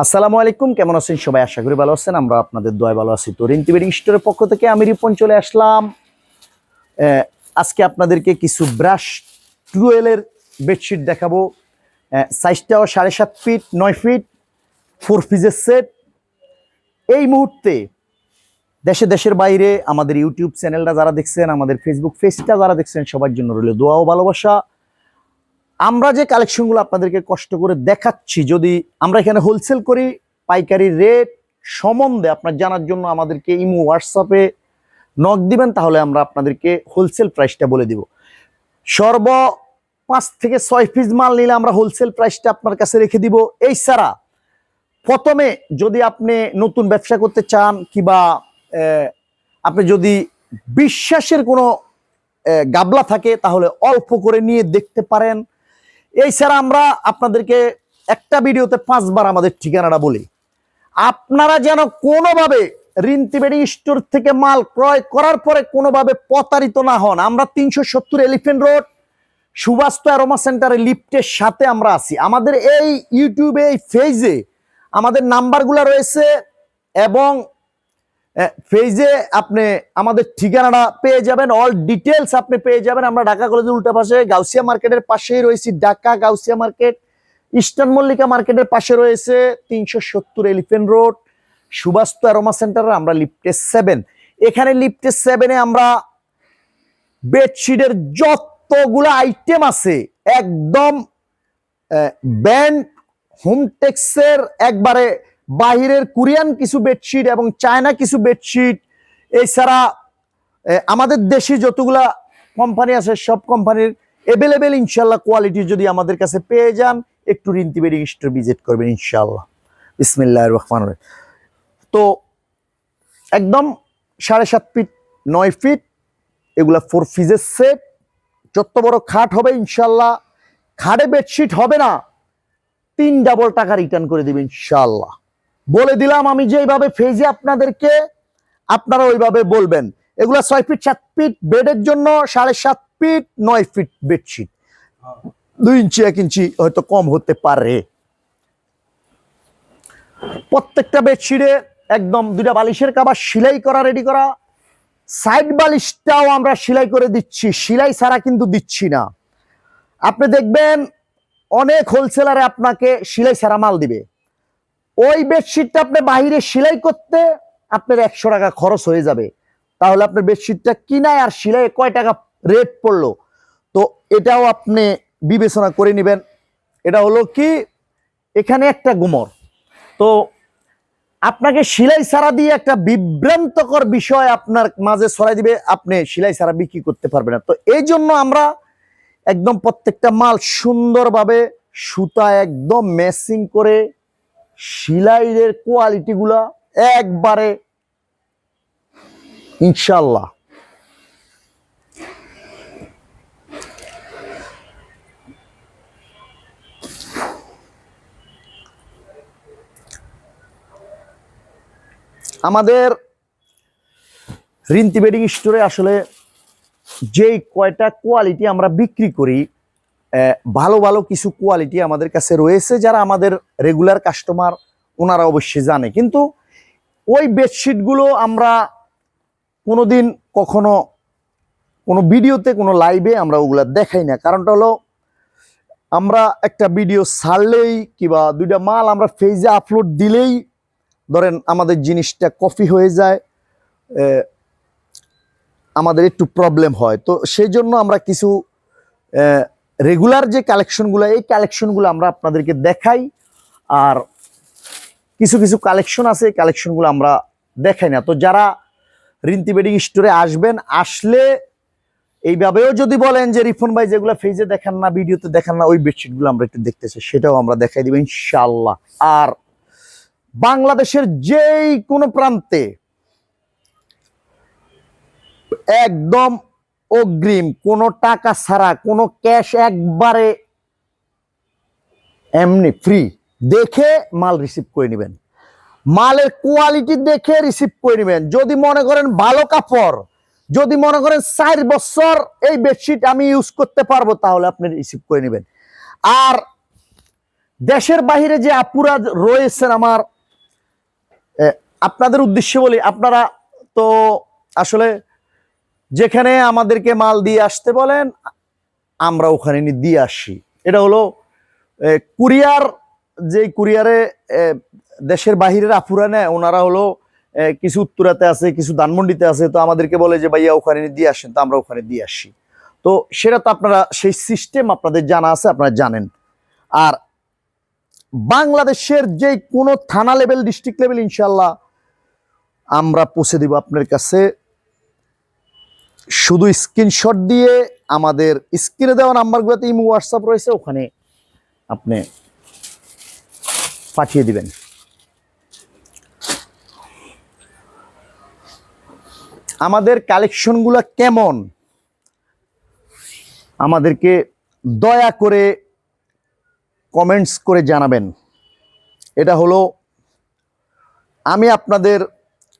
আসসালামু আলাইকুম, কেমন আছেন? সবাই আশা করি ভালো আছেন, আমরা আপনাদের দয় ভালো আছি। তো রিন্তি বেডিং স্টোরের পক্ষ থেকে আমি রিপন চলে আসলাম। আজকে আপনাদেরকে কিছু ব্রাশ টুয়েলের বেডশিট দেখাবো। সাইজটাও সাড়ে সাত ফিট, নয় ফিট, ফোর ফিজের সেট। এই মুহূর্তে দেশে দেশের বাইরে আমাদের ইউটিউব চ্যানেলটা যারা দেখছেন, আমাদের ফেসবুক পেজটা যারা দেখছেন, সবার জন্য রইল দোয়া ও ভালোবাসা। আমরা যে কালেকশনগুলো আপনাদেরকে কষ্ট করে দেখাচ্ছি, যদি আমরা এখানে হোলসেল করি, পাইকারি রেট সম্বন্ধে আপনার জানার জন্য আমাদেরকে ইমো হোয়াটসঅ্যাপে নক দিবেন, তাহলে আমরা আপনাদেরকে হোলসেল প্রাইসটা বলে দিব। সর্ব পাঁচ থেকে ছয় পিস মাল নিলে আমরা হোলসেল প্রাইসটা আপনার কাছে রেখে দিব। এই ছাড়া প্রথমে যদি আপনি নতুন ব্যবসা করতে চান, কিবা আপনি যদি বিশ্বাসের কোনো গাবলা থাকে, তাহলে অল্প করে নিয়ে দেখতে পারেন। এছাড়া আমরা আপনাদেরকে একটা ভিডিওতে পাঁচবার আমাদের ঠিকানাটা বলি। আপনারা যেন কোনোভাবে রিন্তিবেড়ি স্টোর থেকে মাল ক্রয় করার পরে কোনোভাবে প্রতারিত না হন। আমরা তিনশো সত্তর এলিফেন্ট রোড সুবাস্ত অ্যারোমা সেন্টারে লিফটের সাথে আমরা আছি। আমাদের এই ইউটিউবে এই ফেজে আমাদের নাম্বারগুলো রয়েছে এবং ফেজে আপনি আমাদের ঠিকানাটা পেয়ে যাবেন। অল ডিটেলস আপনি পেয়ে যাবেন। আমরা ঢাকা কলেজের উল্টা পাশে গাউসিয়া মার্কেটের পাশেই রয়েছি। ঢাকা গাউসিয়া মার্কেট, ইস্টার্ন মল্লিকা মার্কেটের পাশে রয়েছে তিনশো সত্তর এলিফেন্ট রোড সুবাস্ত অ্যারোমা সেন্টারে, আমরা লিফটে সেভেন এখানে লিফটে সেভেনে আমরা বেডশিটের যতগুলো আইটেম আছে, একদম ব্যান্ড হোমটেক্সের একবারে বাহিরের কোরিয়ান কিছু বেডশিট এবং চায়না কিছু বেডশিট এছাড়া আমাদের দেশে যতগুলা কোম্পানি আছে, সব কোম্পানির অ্যাভেলেবেল ইনশাল্লাহ কোয়ালিটি যদি আমাদের কাছে পেয়ে যান, একটু রিন্তি বেডিং স্টোর ভিজিট করবেন ইনশাল্লাহ বিসমিল্লাহ রহমান তো একদম সাড়ে সাত ফিট নয় ফিট এগুলা ফোর ফিজের সেট যত বড় খাট হবে ইনশাল্লাহ খাটে বেডশিট হবে না, তিন ডাবল টাকা রিটার্ন করে দেবে ইনশাল্লাহ বলে দিলাম আমি যেভাবে ফেজে আপনাদেরকে, আপনারা ওইভাবে বলবেন। এগুলা ছয় ফিট সাত ফিট বেডের জন্য সাড়ে সাত ফিট নয় ফিট বেডশিট দুই ইঞ্চি, এক ইঞ্চি হয়তো কম হতে পারে। প্রত্যেকটা বেডশিটে একদম দুইটা বালিশের কাবার সেলাই করা রেডি করা। সাইড বালিশটাও আমরা সেলাই করে দিচ্ছি। সেলাই ছাড়া কিন্তু দিচ্ছি না। আপনি দেখবেন অনেক হোলসেলারে আপনাকে সেলাই ছাড়া মাল দিবে। ওই বেডশিটটা আপনি বাইরে সেলাই করতে আপনার একশো টাকা খরচ হয়ে যাবে। তাহলে আপনার বেডশিটটা কিনায় আর সেলাই কয় টাকা রেট পড়ল? তো এটাও আপনি বিবেচনা করে নেবেন। এটা হলো কি, এখানে একটা গুমর। তো আপনাকে সেলাই ছাড়া দিয়ে একটা বিভ্রান্তকর বিষয় আপনার মাঝে ছড়াই দিবে, আপনি সেলাই ছাড়া বিক্রি করতে পারবেন না। তো এই জন্য আমরা একদম প্রত্যেকটা মাল সুন্দরভাবে সুতা একদম ম্যাচিং করে সিলাইয়ের কোয়ালিটিগুলা একবারে ইনশাল্লাহ আমাদের রিন্তি বেডিং স্টোরে আসলে যেই কয়টা কোয়ালিটি আমরা বিক্রি করি ভালো ভালো কিছু কোয়ালিটি আমাদের কাছে রয়েছে যারা আমাদের রেগুলার কাস্টমার ওনারা অবশ্যই জানে। কিন্তু ওই বেডশিটগুলো আমরা কোনো দিন কখনো, কোনো ভিডিওতে, কোনো লাইভে আমরা ওগুলা দেখাই না। কারণটা হলো, আমরা একটা ভিডিও ছাড়লেই কিবা দুইটা মাল আমরা ফেজে আপলোড দিলেই ধরেন আমাদের জিনিসটা কপি হয়ে যায় আমাদের একটু প্রবলেম হয়। তো সেই জন্য আমরা কিছু রেগুলার যে কালেকশনগুলো এই কালেকশনগুলো আমরা আপনাদেরকে দেখাই। আর কিছু কিছু কালেকশন আছে, এই কালেকশনগুলো আমরা দেখাই না। তো যারা রিন্তি বেডিং স্টোরে আসবেন, আসলে এইভাবেও যদি বলেন যে রিফন ভাই যেগুলো ফেজে দেখান না ভিডিওতে দেখান না, ওই বেডশিটগুলো আমরা একটু দেখতে চাই সেটাও আমরা দেখাই দিব ইনশাল্লাহ আর বাংলাদেশের যেই কোনো প্রান্তে একদম অগ্রিম কোনো টাকা ছাড়া, কোনো ক্যাশ একবারে এমনি ফ্রি দেখে মাল রিসিভ করে নেবেন। মালের কোয়ালিটি দেখে রিসিভ করে নেবেন। যদি মনে করেন ভালো কাপড়, যদি মনে করেন চার বছর এই বেডশিট আমি ইউজ করতে পারব, তাহলে আপনি রিসিভ করে নেবেন। আর দেশের বাহিরে যে আপুরা রয়েছেন আমার আপনাদের উদ্দেশ্যে বলি, আপনারা তো আসলে যেখানে আমাদেরকে মাল দিয়ে আসতে বলেন, আমরা ওখানে দিয়ে আসি। এটা হলো কুরিয়ার যে কুরিয়ারে দেশের বাহিরের আফুরা নেয়, ওনারা হলো কিছু উত্তরাতে আছে, কিছু ধানমন্ডিতে আছে, তো আমাদেরকে বলে যে, ভাইয়া, ওখানে দিয়ে আসেন। তো আমরা ওখানে দিয়ে আসি। তো সেটা তো আপনারা, সেই সিস্টেম আপনাদের জানা আছে, আপনারা জানেন। আর বাংলাদেশের যে কোনো থানা লেভেল ডিস্ট্রিক্ট লেভেল ইনশাল্লাহ আমরা পৌঁছে দিব আপনার কাছে। শুধু স্ক্রিনশট দিয়ে আমাদের স্ক্রিনে দেওয়া নাম্বারগুলোতে ইমো হোয়াটসঅ্যাপ রয়েছে, ওখানে আপনি পাঠিয়ে দিবেন। আমাদের কালেকশনগুলো কেমন? আমাদেরকে দয়া করে কমেন্টস করে জানাবেন। এটা হলো, আমি আপনাদের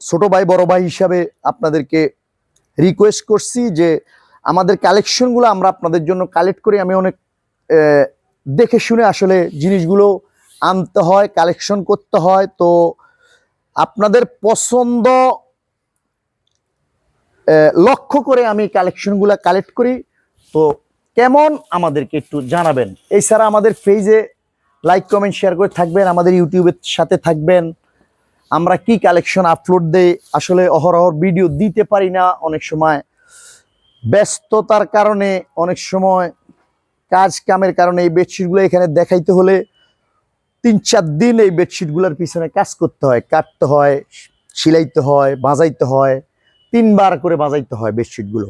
ছোট ভাই, বড় ভাই হিসাবে আপনাদেরকে রিকোয়েস্ট করছি যে আমাদের কালেকশনগুলো আমরা আপনাদের জন্য কালেক্ট করি। আমি অনেক দেখে শুনে আসলে জিনিসগুলো আনতে হয় কালেকশন করতে হয়। তো আপনাদের পছন্দ লক্ষ্য করে আমি কালেকশনগুলো কালেক্ট করি। তো কেমন আমাদেরকে একটু জানাবেন। এছাড়া আমাদের পেজে লাইক কমেন্ট শেয়ার করে থাকবেন। আমাদের ইউটিউবের সাথে থাকবেন। আমরা কি কালেকশন আপলোড দেই, আসলে অহরহর ভিডিও দিতে পারি না। অনেক সময় ব্যস্ততার কারণে, অনেক সময় কাজ কামের কারণে এই বেডশিটগুলো এখানে দেখাইতে হলে তিন চার দিন এই বেডশিটগুলোর পিছনে কাজ করতে হয়, কাটতে হয় সিলাইতে হয়, বাজাইতে হয়, তিনবার করে বাজাইতে হয় বেডশিটগুলো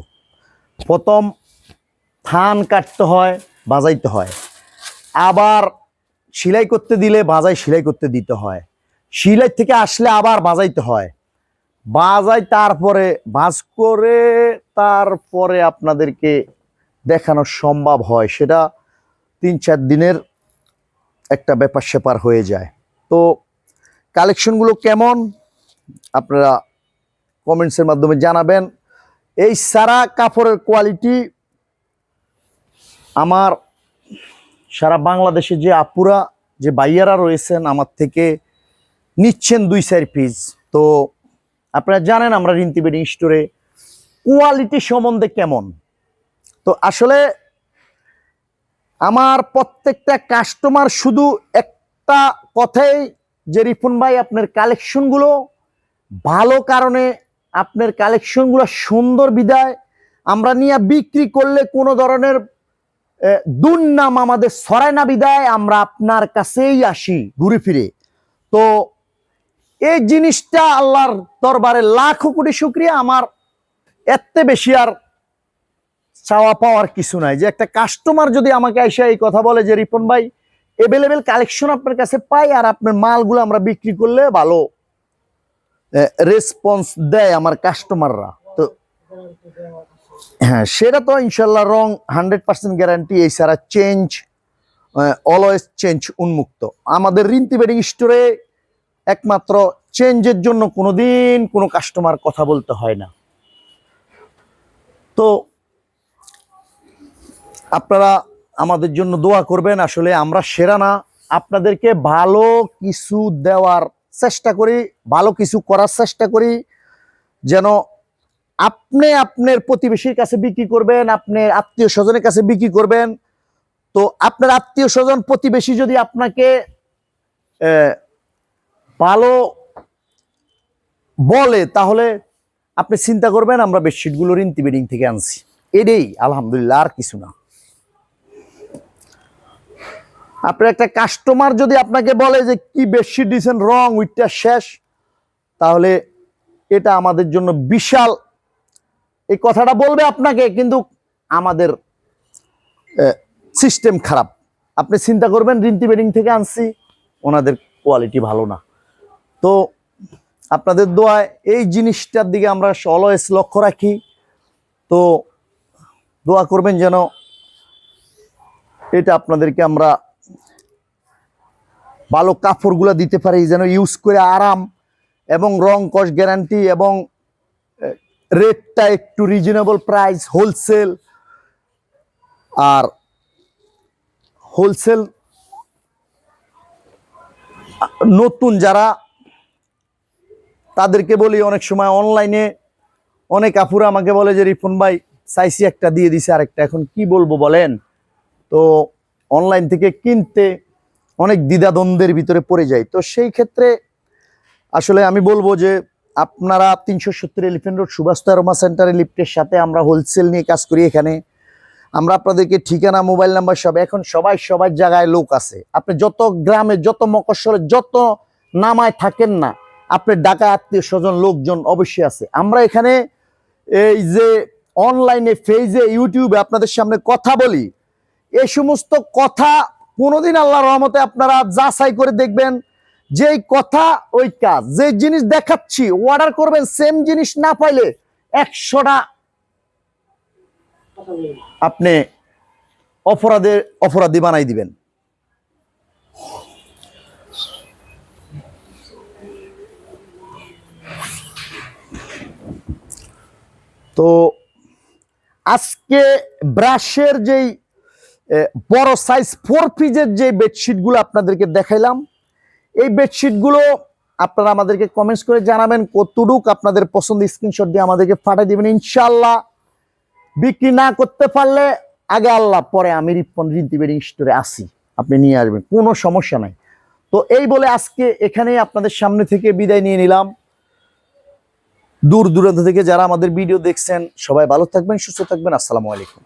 প্রথম থান কাটতে হয়, বাজাইতে হয়। আবার সেলাই করতে দিলে বাজাই সেলাই করতে দিতে হয়। সিলাই থেকে আসলে আবার বাজাইতে হয়। বাজাই তারপরে, বাজ করে তারপরে আপনাদেরকে দেখানো সম্ভব হয়। সেটা তিন চার দিনের একটা ব্যাপার স্যাপার হয়ে যায়। তো কালেকশনগুলো কেমন? আপনারা কমেন্টসের মাধ্যমে জানাবেন। এই সারা কাপড়ের কোয়ালিটি আমার সারা বাংলাদেশে যে আপুরা, যে বাইয়ারা রয়েছেন আমার থেকে নিচ্ছেন দুই চার পিস তো আপনারা জানেন আমরা রিন্তি বেডিং স্টোরে কোয়ালিটি সম্বন্ধে কেমন। তো আসলে আমার প্রত্যেকটা কাস্টমার শুধু একটা কথাই যে রিপন ভাই, আপনার কালেকশনগুলো ভালো কারণে আপনার কালেকশনগুলো সুন্দর বিদায়, আমরা নিয়ে বিক্রি করলে কোনো ধরনের দুর্নাম আমাদের সরায় না বিদায়, আমরা আপনার কাছেই আসি ঘুরে ফিরে। তো এই জিনিসটা আল্লাহর দরবারে লাখো কোটি শুক্রিয়া। আমার এত বেশি আর চাওয়া পাওয়ার কিছু নাই। যে একটা কাস্টমার যদি আমাকে এসে এই কথা বলে যে, রিপন ভাই এভেলেবেল কালেকশন আপনার কাছে পাই আর আপনার মালগুলো আমরা বিক্রি করলে ভালো। রেসপন্স দেয় আমার কাস্টমাররা তো হ্যাঁ সেটা তো ইনশাল্লাহ রং হান্ড্রেড পার্সেন্ট গ্যারান্টি এই সারা চেঞ্জ অলওয়েজ চেঞ্জ উন্মুক্ত। আমাদের রিন্তি বেডিং স্টোরে একমাত্র চেঞ্জের জন্য কোনোদিন কোনো কাস্টমার কথা বলতে হয় না। তো আপনারা আমাদের জন্য দোয়া করবেন, আসলে আমরা সেরা না। আপনাদেরকে ভালো কিছু দেওয়ার চেষ্টা করি, ভালো কিছু করার চেষ্টা করি, যেন আপনি আপনার প্রতিবেশীর কাছে বিক্রি করবেন, আপনার আত্মীয় স্বজনের কাছে বিক্রি করবেন। তো আপনার আত্মীয় স্বজন প্রতিবেশী যদি আপনাকে ভালো বলে, তাহলে আপনি চিন্তা করবেন, আমরা বেডশিটগুলো রিন্তি বেডিং থেকে আনছি। এটাই আলহামদুলিল্লাহ, আর কিছু না। আপনার একটা কাস্টমার যদি আপনাকে বলে যে, কি বেডশিট দিয়েছেন? রং, উইটটা শেষ। তাহলে এটা আমাদের জন্য বিশাল, এই কথাটা বলবে আপনাকে, কিন্তু আমাদের সিস্টেম খারাপ। আপনি চিন্তা করবেন, রিন্তি বেডিং থেকে আনছি, ওনাদের কোয়ালিটি ভালো না। তো আপনাদের দোয়ায় এই জিনিসটার দিকে আমরা অলওয়েজ লক্ষ্য রাখি। তো দোয়া করবেন যেন এটা আপনাদেরকে আমরা ভালো কাপড়গুলো দিতে পারি, যেন ইউজ করে আরাম এবং রং কস্ট গ্যারান্টি এবং রেটটা একটু রিজনেবল প্রাইস হোলসেল আর হোলসেল নতুন যারা তাদেরকে বলি, অনেক সময় অনলাইনে অনেক আপুরা আমাকে বলে যে রিফন ভাই, চাইছি একটা, দিয়ে দিছে আরেকটা। এখন কি বলব বলেন? তো অনলাইন থেকে কিনতে অনেক দ্বিধাদ্বন্দ্বের ভিতরে পড়ে যায় তো সেই ক্ষেত্রে আসলে আমি বলব যে, আপনারা তিনশো সত্তর এলিফেন্ট রোড সুভাষ রোমা সেন্টারে লিফটের সাথে আমরা হোলসেল নিয়ে কাজ করি এখানে। আমরা আপনাদেরকে ঠিকানা মোবাইল নাম্বার সব, এখন সবাই সবার জায়গায় লোক আছে। আপনি যত গ্রামে, যত মকস্বরে যত নামায় থাকেন না আপনার ডাকা আত্মীয় স্বজন, লোকজন অবশ্যই আছে। আমরা এখানে এই যে অনলাইনে ফেজে ইউটিউবে আপনাদের সামনে কথা বলি এই সমস্ত কথা কোনোদিন আল্লাহ রহমতে আপনারা যাচাই করে দেখবেন, যেই কথা, ওই কাজ। যে জিনিস দেখাচ্ছি অর্ডার করবেন সেম জিনিস না পাইলে একশোটা আপনি অপরাধের অপরাধী বানাই দিবেন। তো আজকে ব্রাশের যেই বড় সাইজ ফোর পিজের যে বেডশিটগুলো আপনাদেরকে দেখাইলাম, এই বেডশিটগুলো আপনারা আমাদেরকে কমেন্টস করে জানাবেন কতটুক আপনাদের পছন্দ স্ক্রিনশট দিয়ে আমাদেরকে পাঠিয়ে দিবেন। ইনশাল্লাহ বিক্রি না করতে পারলে আগে আল্লাহ, পরে আমি রিপন রিন্তি বেডিং স্টোরে আসি, আপনি নিয়ে আসবেন, কোনো সমস্যা নাই। তো এই বলে আজকে এখানেই আপনাদের সামনে থেকে বিদায় নিয়ে নিলাম। দূর দূরান্ত থেকে যারা আমাদের ভিডিও দেখছেন সবাই ভালো থাকবেন সুস্থ থাকবেন। আসসালামু আলাইকুম।